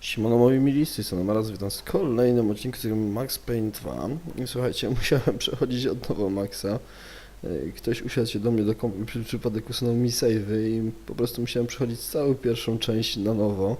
Siemano moi mili, z tej strony Maraz, witam z kolejnym odcinku Max Payne 2. I Słuchajcie, musiałem przechodzić od nowa Maxa. Yy, Ktoś usiadł się do mnie do kompu przy przypadek usunął mi save'y i po prostu musiałem przechodzić całą pierwszą część na nowo.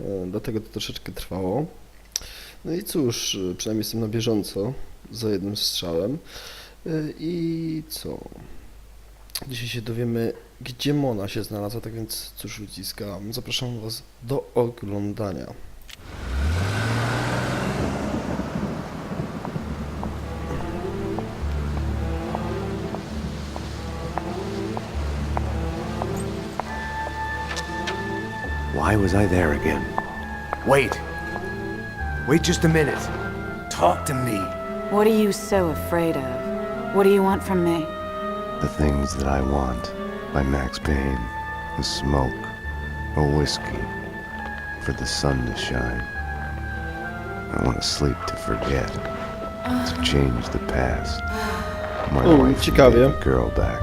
Yy, Dlatego to troszeczkę trwało. No i cóż, yy, przynajmniej jestem na bieżąco za jednym strzałem. I co? Dzisiaj się dowiemy, gdzie Mona się znalazła, tak więc cóż ludziska, zapraszam Was do oglądania. Why was I there again? Wait. Wait just a minute. Talk to me. What are you so afraid of? What do you want from me? The things that I want by Max Payne. A smoke, a whiskey, for the sun to shine. I want to sleep to forget, to change the past. My O, wife and ciekawie. baby girl back.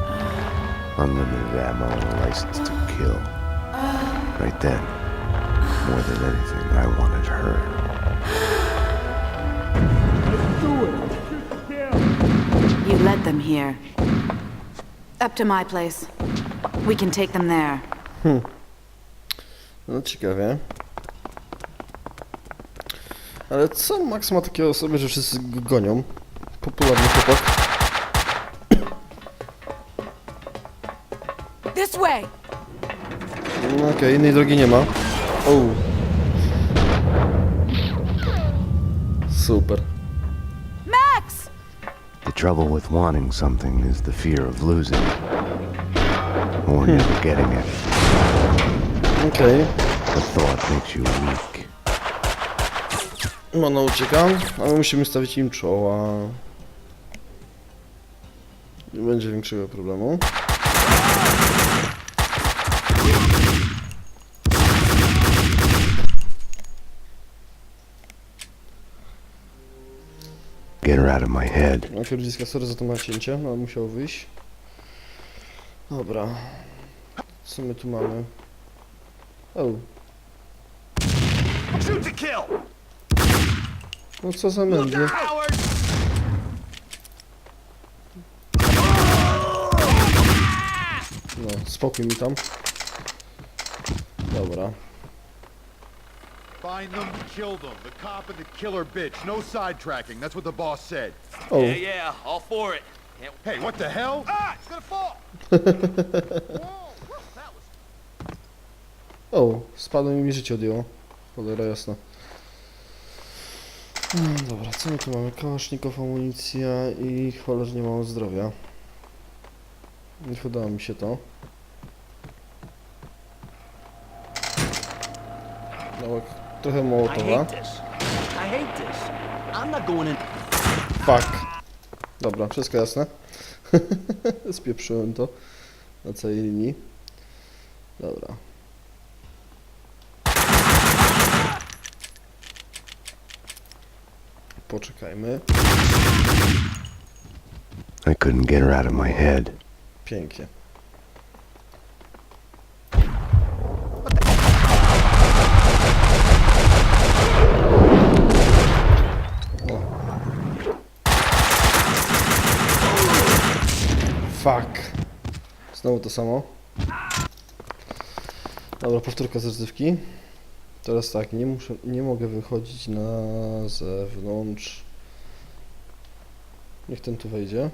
Unlimited ammo and a license to kill. Right then, more than anything, I wanted her. You led them here. Up to my place. We can take them there. No ciekawie. Ale co Max ma takiego o sobie, że wszyscy go gonią? Popularny chłopak. This way! No okej, innej drogi nie ma. O. Super. Max! The trouble with wanting something is the fear of losing it. Or never getting it. Okej. The thought makes you weak. Ucieka, ale musimy stawić im czoła. Nie będzie większego problemu. Get her out of my head. Najpierw sorry za to nacięcie, ale musiało wyjść. Dobra. Co my tu mamy? O, Shoot to kill! no co za mędrze. Howard! No, spokój mi tam. Dobra. Find them, kill them. The cop and the killer bitch. No sidetracking. That's what the boss said. O, Yeah, yeah, all for it. Hey, what the hell? Ah, it's gonna fall! o, spadło mi mi życie odjęło. Cholera jasna. Mm, Dobra, co my tu mamy? Kałasznikow, amunicja i cholernie mało zdrowia. Nie udało mi się to. No, trochę I mołotowa. hate this. I hate this. I'm not going in. Fuck. Dobra, wszystko jasne. Spieprzyłem to na całej linii. Dobra. Poczekajmy. I couldn't get her out of my head. Pięknie. Fuck. Znowu to samo. Dobra, powtórka z rozrywki. Teraz tak, nie muszę, nie mogę wychodzić na zewnątrz. Niech ten tu wejdzie.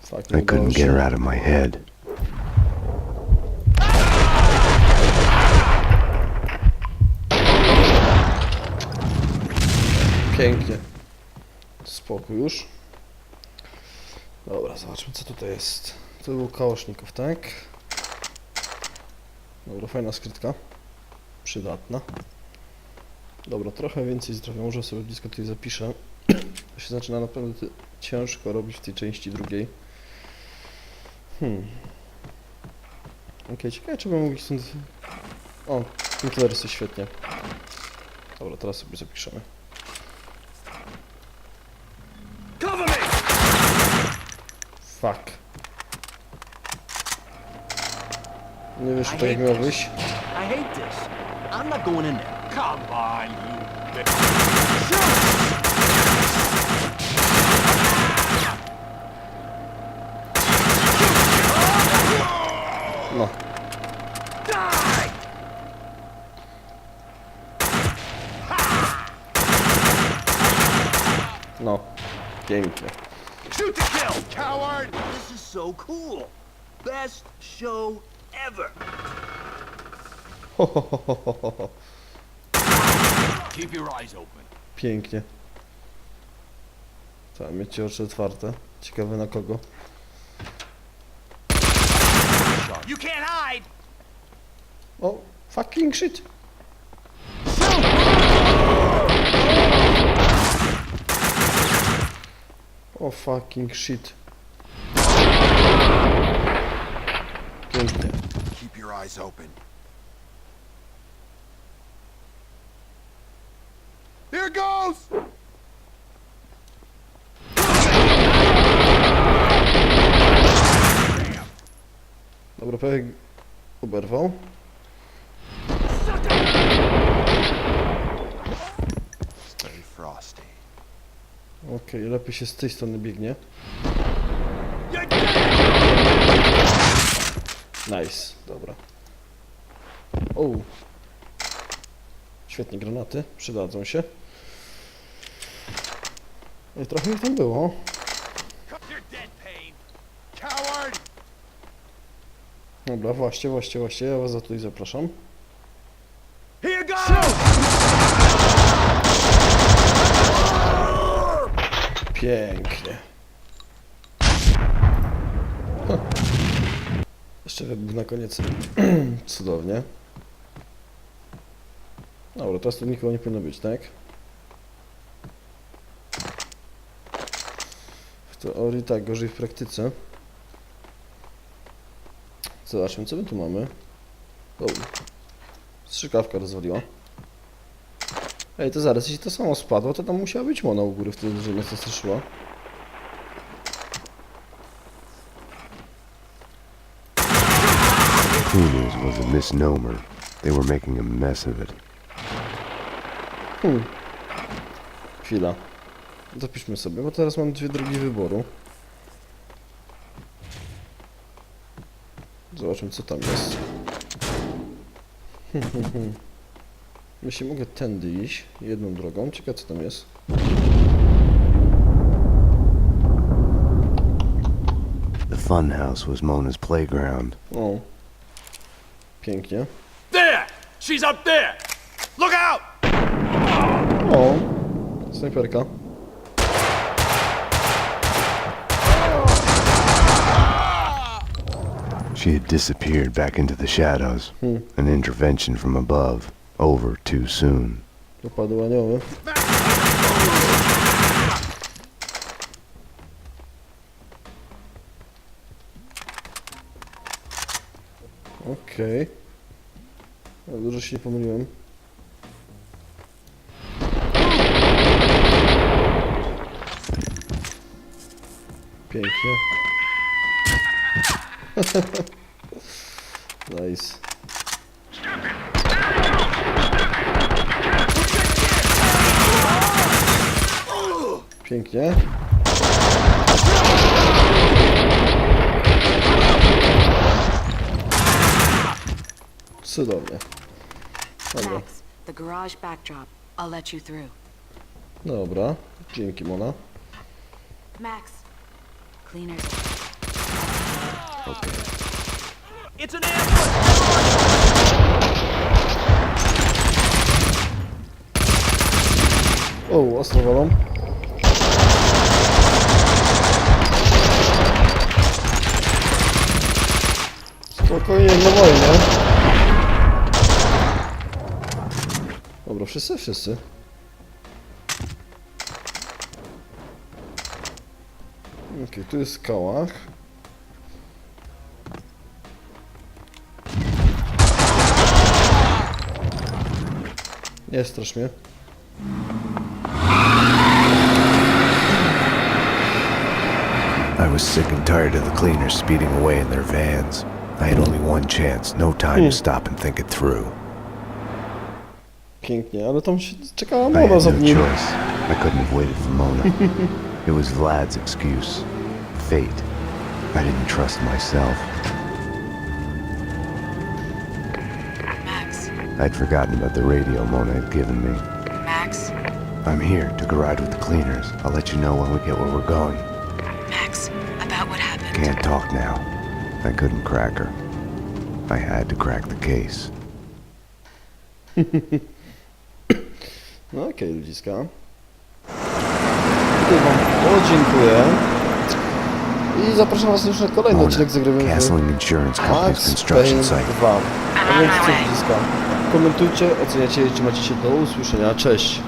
Fuck, I couldn't get her out of my head. Pięknie. Spokój już. Dobra, zobaczmy co tutaj jest. To był kałaszników, tak? Dobra, fajna skrytka. Przydatna. Dobra, trochę więcej zdrowia. Może sobie blisko tutaj zapiszę. To się zaczyna naprawdę ciężko robić w tej części drugiej. Hmm. Okej, ciekawe czy bym mógł stąd... O, Killersy świetnie. Dobra, teraz sobie zapiszemy. Cover me! Fuck. Nie wiesz, tak jak miał wyjść? I hate this. I'm not going in there. Come on, you bitch. No. No. Pięknie. Shoot to kill. Coward! This is so cool. Best show ever. Ho, ho, ho, ho, ho, ho, ho. Keep your eyes open. Pięknie. Trzeba mieć oczy otwarte. Ciekawe na kogo. You can't hide. O, fucking shit. O fucking shit. Keep your eyes open. Here goes! Dobra, pewnie oberwał. Okej, lepiej się z tej strony biegnie. Nice, dobra. O. Świetnie, granaty, przydadzą się. Ej, trochę ich tam było. Dobra, właśnie, właśnie, właśnie, ja was za tutaj zapraszam. Pięknie. Huh. Jeszcze wybuch na koniec. Cudownie. Dobra, teraz tu nikogo nie powinno być, tak? W teorii tak, gorzej w praktyce. Zobaczmy, co my tu mamy. O, strzykawka rozwaliła. Ej, to zaraz, jeśli to samo spadło, to tam musiała być mona u góry wtedy, że nas zastraszyła. Cleaners was a misnomer. They were making a mess of it. Chwila. Zapiszmy sobie, bo teraz mam dwie drogi wyboru. Zobaczmy, co tam jest. Myślę, mogę tędy iść, jedną drogą. Ciekawe, co tam jest. The funhouse was Mona's playground. O. Pięknie. There. She's up there. Look out. O. Snajperka. She had disappeared back into the shadows. Hmm. An intervention from above. Over too soon. Dopadły anioły. Okej. Okay. Dużo się nie pomyliłem. Pięknie. nice. Pięknie. Cudownie. Dobra, Max, the garage backdrop. I'll let you through. dobra. Dzięki, Mona. Max, cleaners. It's an ambush. O, ostro walą. Spokojnie, na wojnę. Dobra, wszyscy, wszyscy. Okej, tu jest kałach. Nie strasz mnie. I was sick and tired of the cleaners speeding away in their vans. I had only one chance, no time to hmm. stop and think it through. Pięknie, ale tam się czekała I had za no nim. choice. I couldn't have waited for Mona. it was Vlad's excuse. Fate. I didn't trust myself. Max. I'd forgotten about the radio Mona had given me. Max. I'm here. Took a ride with the cleaners. I'll let you know when we get where we're going. Max. About what happened. Can't talk now. I couldn't crack her. I had to crack the case. No okej, ludziska. Tutaj wam podziękuję. I zapraszam was już na kolejny odcinek zagrywamy w Castling Insurance Company's Max construction Payne site. 2. A więc co ludziska, komentujcie, oceniacie i trzymajcie się do usłyszenia. Cześć!